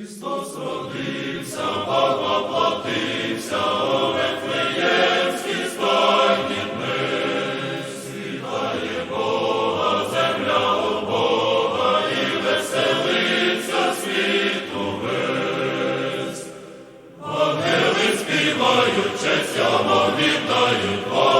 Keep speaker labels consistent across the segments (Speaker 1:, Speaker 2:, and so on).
Speaker 1: Христос родився, Бога платився, Вифлеємській стайні дни, світає Бога, земля у Бога і веселиться світу весь. Ангели співають, честь йому віддають Бога.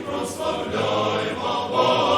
Speaker 1: прославляй, Баба.